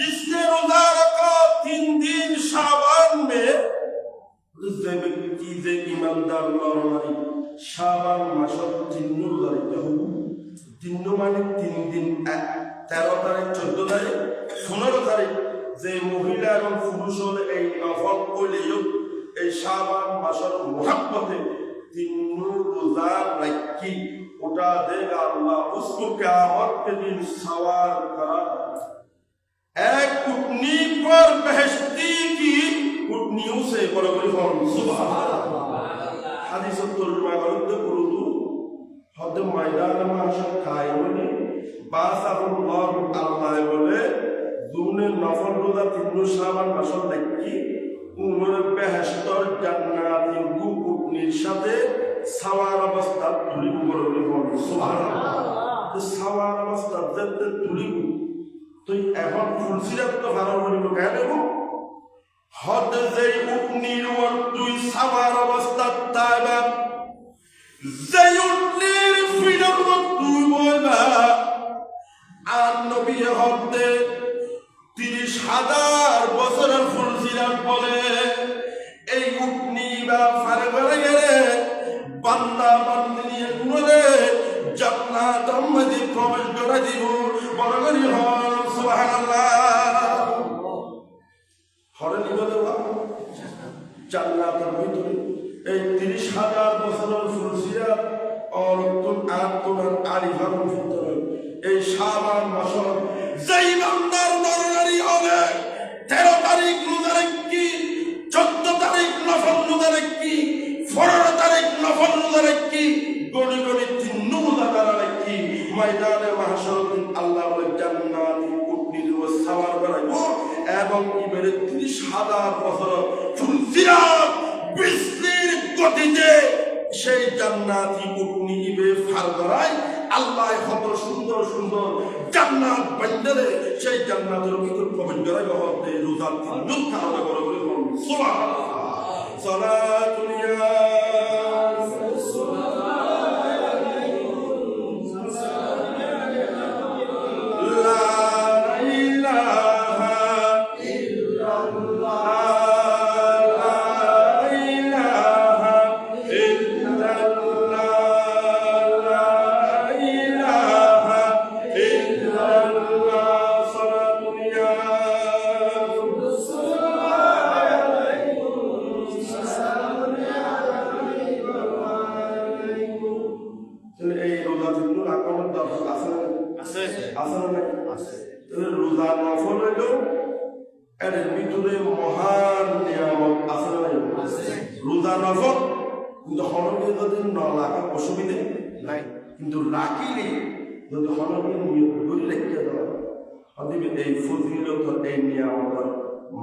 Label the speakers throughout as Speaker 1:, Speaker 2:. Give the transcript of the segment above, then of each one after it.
Speaker 1: जिसने रोजा रखा तीन दिन शाबान में যে ব্যক্তি যে ইমানদার নরনারী শাবান মাসত তিন্ন তারিখে হব। তিন্ন মানে তিন দিন এক, তেরো তারিখ, চোদ্দ তারিখ পনেরো তারিখ। যে মহিলা এবং পুরুষের এই নফল করলেও এই শাবান মাসের মহাব্বতে তিন্ন রোজা রাখি ওটা দেবে আল্লাহ। উসকু কে আমার দিন সাওয়ার করার পরে ময়দান মাহাসব খাই বলে বাসাহুল লহ বলে দুনের নফল রোজা সাবান মাসল দেখি, উমরের সাথে সাওয়ার অবস্থা ধুলিব সাওয়ার অবস্থা যেতে তুই এখন ফুলসিরাত তো ভালো বলিব, কেন হদ যেই উটনির ওর তুই সাওয়ার অবস্থা তাইবা। যেই উটনির ফিরত তুই বলবা আর নবী হদে তিরিশ হাজার বছরের ফুলসিরাত বলে, এই উটনি বা ফারে ফারে গেলে বান্দা বান্দি নিয়ে ঘুরে জান্নাত আম্মাদি প্রবেশ করে দিব বড় করি হল জান্নাতের ভিতরে। এই তিরিশ হাজার বছরের ফুলসিয়া অরতুন আত্মনার আলিফার ভিতরে। এই শাবান মাসর যেই বান্দার নরনারী হবে, তেরো তারিখ রোজা রাখি চোদ্দ তারিখ নফল রোজা রাখি পনেরো তারিখ নফল রোজা রাখি গড়ি গড়ি তিন রোজা তারা ময়দানে মাহাসর আল্লাহ বলে জান্নাতি কুটনির ও সাওয়ার বাড়াইবো এবং ইবেরে ত্রিশ হাজার বছর ফুলসিরাত বৃষ্টির গতিতে সেই জান্নাতি উটনি ইবে ফার করায় আল্লাহ কত সুন্দর সুন্দর জান্নাত বান্দারে সেই জান্নাতের ভিতর প্রবেশ করাই হতে রোজা তিন দিন করে বলুন, সুবহানাল্লাহ। সালাতুল ইয়া আছে
Speaker 2: আছে
Speaker 1: না নাই? রোজা নফল হইল এর ভিতরে মহান নিয়ামত আছে না নাই? রোজা নফল কিন্তু হনকে যদি ন রাখা অসুবিধে নাই কিন্তু রাখিলে যদি হনকে নিয়োগ করে রেখে দেওয়া হদিবে এই ফজিলত এই নিয়ামতের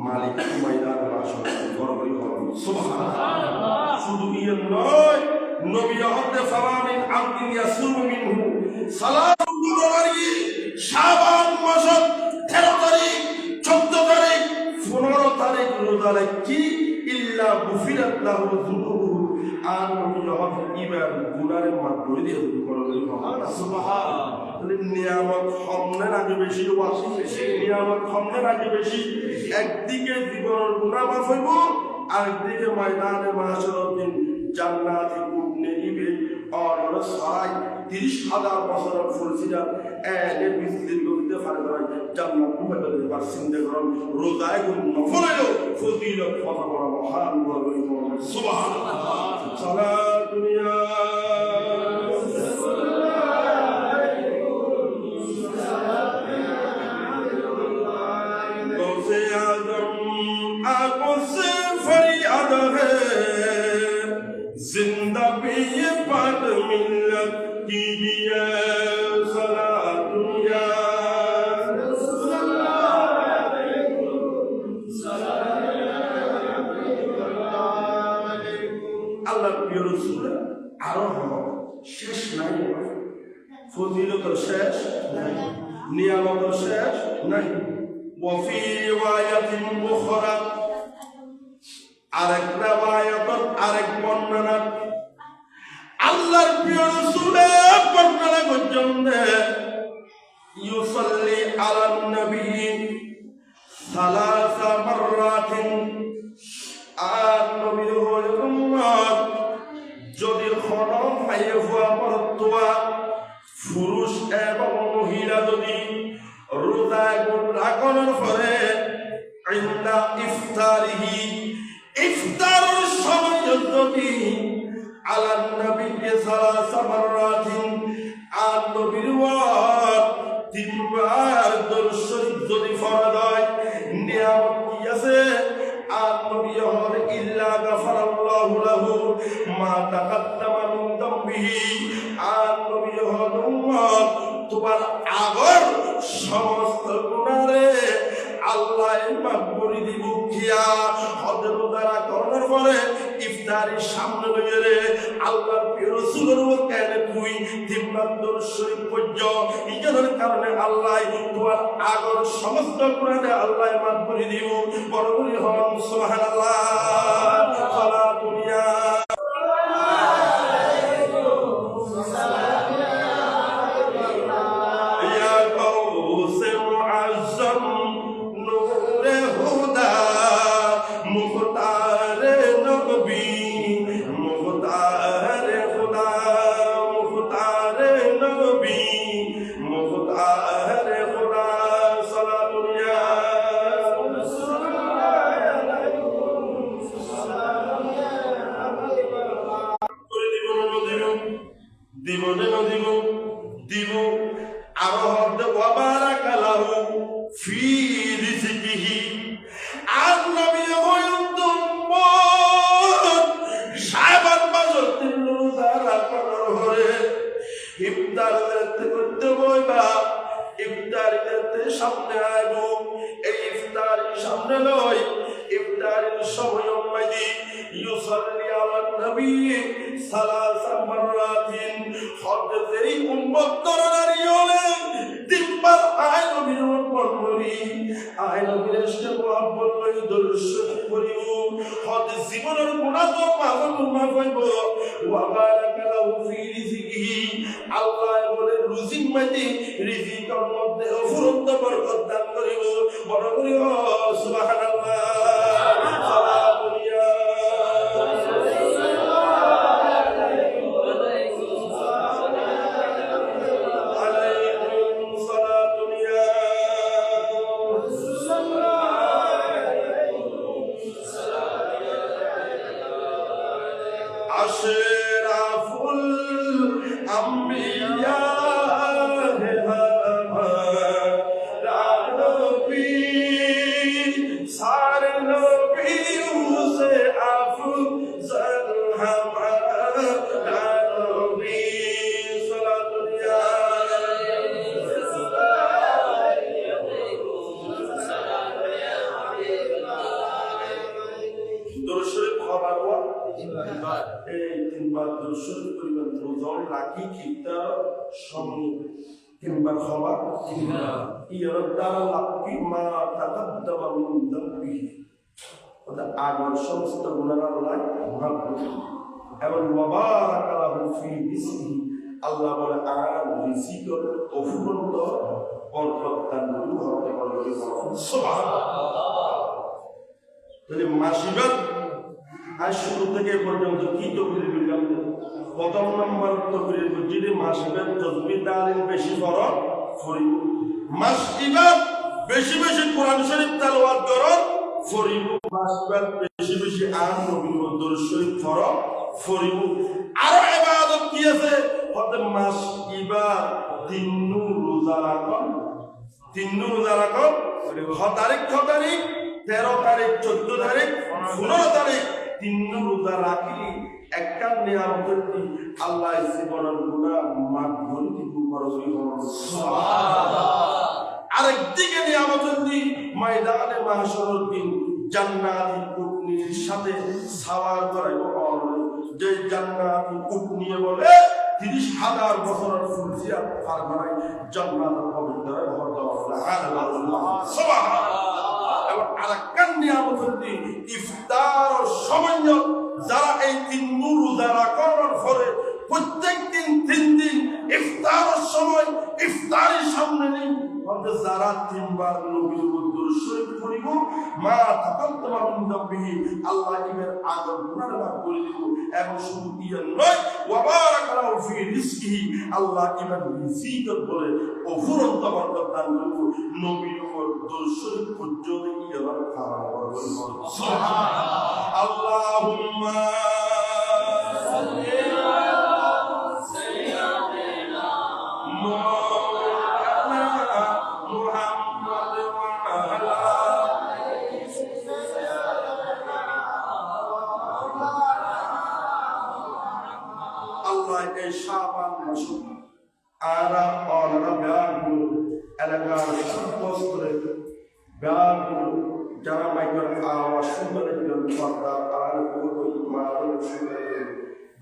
Speaker 1: মালিক ময়দান আসন গর্বই হন সুবহানাল্লাহ শুধু ইয়ে নয় নবী হতে ফারামিন আব্দিন ইয়াসুমু মিনহু দুরারি শাবান মাসত 13 তারিখ 14 তারিখ 15 তারিখ রোজা রাখি ইল্লা আর নবী হতে ইবার গুনারের মাধ্যমে দিয়ে সুবহানাল্লাহ। তাহলে নিয়ামত আগে বেশি ওয়াসি নিয়ামত সামনের আগে বেশি। একদিকে জীবনের গুণা মাফ হইব, আরেকদিকে ময়দানে মাসর দিন জান্নাতি কুটনে নিবে তিরিশ হাজার বছরের ফুলছিলা এনে বিস্তির করতে পারে না জান্নাত কুমাতে এবার চিন্তা করুন রোজায় গুণ নফল ফজিলত দুনিয়া শেষ নিয়ামত শেষ নাই وفي رواية أخرى আরেক রেওয়ায়ত আরেক বর্ণনা আল্লাহর প্রিয় রাসূলের বর্ণনা পর্যন্ত ইউসাল্লি আলান পুরুষ এবং মহিলা যদি রোজা এবং রাখনের ফলে ইফতারিহি, ইফতারের সময় যদি আলান নবীকে আর নবীর তিনবার সামনে আল্লাহর তুই দরুদ শরীফ আল্লাহ তোমার আগর সমস্ত গুনাহে আল্লাহ মাফ করে দিব। বড় করে হন সুবহানাল্লাহ। ইফতার করতে করতে বইবা ইফতারিতে সামনে আইব। এই ইফতার সামনে লই ইফতারের সময় মাঝি ইউসাল্লি আলা নবী সালাসা মাররাতিন হদ্দেই উম্মত দরদারি হলে তিনবার আয় নবীর উপর করি। আয় নবীর ইশকে মোহাব্বত লই দর্শন করিব হদ জীবনের গুনাহ মাফ মাফ ওয়া বারাকালাহু ফি রিজিকিহি আল্লাহ বলে রুজিক মাঝে বরকত দান করিব। বড় করিব। সুবাহ ওজন রাখি কিতা সঙ্গে তিনবার খাবার ইয়ার দ্বারা লাভি মা তাকাদ্দামা মিন দামবিহি ওদের আগর সমস্ত গুণার আল্লাহ। এবং ওয়াবারাকালাহু ফি রিজকিহি। আল্লাহ বলে, আর রিজিকর অফুরন্ত বরকত দান করি হতে সুবহানাল্লাহ। তাহলে মাসিবাদ আজ শুরু থেকে পর্যন্ত কি তকবির বললাম প্রথম নম্বর তকবির যদি মাসিবাদ তকবি তালিম বেশি করো ফরিব। মাসিবাদ বেশি বেশি কোরআন শরীফ তেলাওয়াত করো, ফরিব। মাসিবাদ বেশি বেশি আন নবীর দরুদ শরীফ পড়ো, ফরিব। আরও ইবাদত কি আছে? হতে মাস ইবাদ তিন্নু রোজা রাখো। তিন্নু রোজা রাখো। ছ তারিখ ছ তারিখ, তেরো তারিখ, চোদ্দ তারিখ, পনেরো তারিখ তিন রোজা রাখি। একটা নিয়ামতের কি আল্লাহ জীবনের গুণা মাঠ ধরি দিব পরবর্তী আরেকদিকে নিয়ামতের দিন ময়দানে মাহশরের দিন জান্নাতি উটনির সাথে সাওয়ার করাইব যে জান্নাতি উট নিয়ে বলে তিরিশ হাজার বছরের ফুলজিয়া পার বানাই জান্নাতের পবিত্র ঘর দেওয়া এবং আরেকটা নিয়ামত হচ্ছে ইফতার সময় যারা এই তিন নূর যারা করার অর্থাৎ যারা তিনবার নবীর উদ্দুর শরীফ পড়িব মা তাকাদ্দামা মিন যামবিহি আল্লাহ ইবের আগর গুনাহ মাফ করে দিব। এবং শুধু ইয়ে নয় ওয়া বারাকা লাহু ফি রিজকিহি আল্লাহ ইবের রিজিকত বলে অফুরন্ত বরকত দান করব। নবীর উপর দূর শরীফ পর্যন্ত ইয়ে খারাপ করবে সুবহানাল্লাহ। আল্লাহুম্মা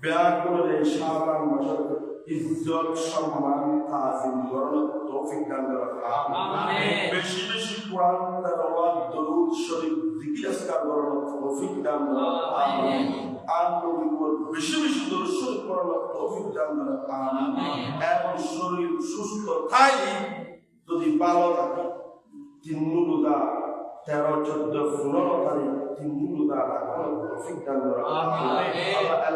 Speaker 1: ব্যাগুলো এই শাবান মাসে ইজ্জত সম্মান তাজিম করার তৌফিক দান করা বেশি বেশি কোরআন তেলাওয়াত দরুদ শরীফ জিকির আজকার করার তৌফিক দান করা আর নবীর বেশি বেশি দরুদ শরীফ করার তৌফিক দান করা আমিন
Speaker 2: আমিন।
Speaker 1: এবং শরীর সুস্থ তাই যদি ভালো থাকে তিন মুলুদা তেরো চোদ্দ পনেরো তারিখ তিন মুলুদা রাখার তৌফিক দান করা আল্লাহ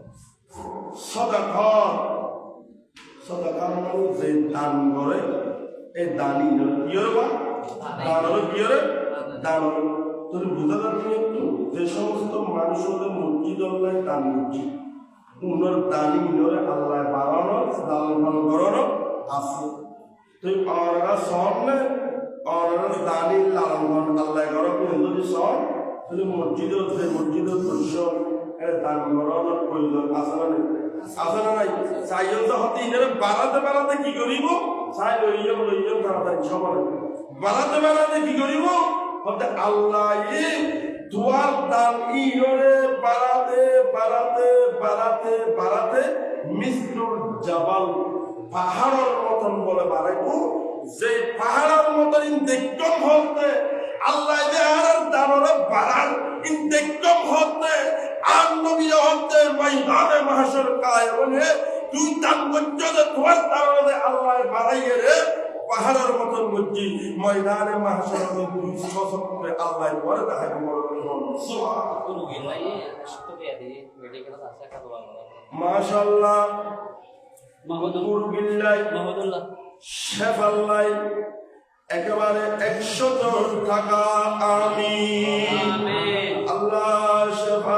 Speaker 1: মানে যে দান করে এই দানি কিয়র বা? দান হলো কিয়রে দান। হলো তোর বোঝা যাচ্ছে একটু? যে সমস্ত মানুষ ওদের মসজিদ আল্লাহ দান মসজিদ উনার দানি ইনরে আল্লাহ বাড়ানো লালন পালন করানো আছে। তুই অনরা সব নে? অনরা দানি লালন আল্লাহ করো কিন্তু যদি সব তুই মসজিদ যে মসজিদ পরিশ্রম এর দান করানোর প্রয়োজন আছে না নেই। আছে না নাই। চাইজন তো হতে ইনারে বাড়াতে বাড়াতে কি করিব? চাই লইয়া লইয়া তাড়াতাড়ি সবার বাড়াতে বাড়াতে কি করিব? হতে আল্লাহ দুয়ার দান ইনরে বাড়াতে বাড়াতে বাড়াতে বাড়াতে মিসরুল জাবাল পাহাড়ের মতন বলে বাড়াইব যে পাহাড়ের মতন ইনদেকম হতে, আল্লাহ যে আর দানরে বাড়ার ইনদেকম হতে ময়দানে তুই করছ তোমার আল্লাহ বাড়াইয়ে রে পাহাড়ের মতন বুঝছি ময়দানে করে আল্লাহ বল মাশাআল্লাহ। মুরবিল্লাহ
Speaker 2: মাহমুদুল্লাহ
Speaker 1: শেফাল্লাই একেবারে একশো জন টাকা আমি আল্লাহ শেফা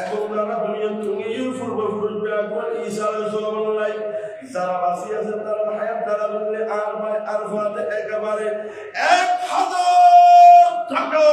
Speaker 1: এবং দুনিয়ার দুনিয়া তুমি পূর্বপুরুষ ব্যাকুল ঈশা আলাইহিস নাই? যারা বাঁচি আছে তারা হায়াত দ্বারা বললে আর ভাই আর ভাতে একেবারে এক হাজার টাকা।